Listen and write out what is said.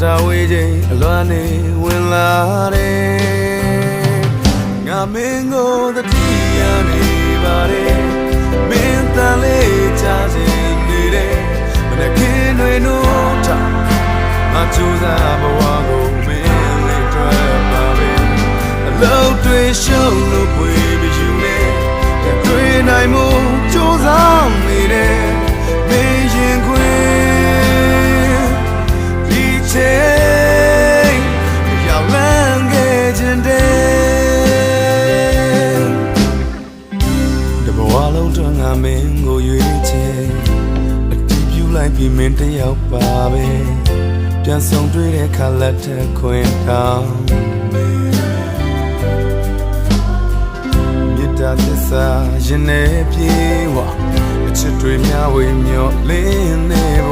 တာဝေးချိန်အလွမ်းနေဝင်လာတယ်ငါမင်းကိုတတိယနေပါတယ်မင်းတန်လေးချစေနေတယ်မနက်ခင်းတွေနိုးတာငါကြိုးစားဘဝကိုမင်းလေးတွေ့ပါပဲအလုံးတွေရှုံးလို့ပွေပြီးယူနေတွေ့နိုင်မှု တွင်ငါမင်းကိုရွေးချယ်အတီးပြူလိုက်ပြီးမင်းတယောက်ပါပဲပြန်ဆောင်တွေ့တဲ့ခါလက်ထက်ခွင်တောင်းမြတ်တာသစ္စာရင်နေပြေဝအချစ်တွေများဝေမျောလင်းနေဘဝငါတွေ့နေတဲ့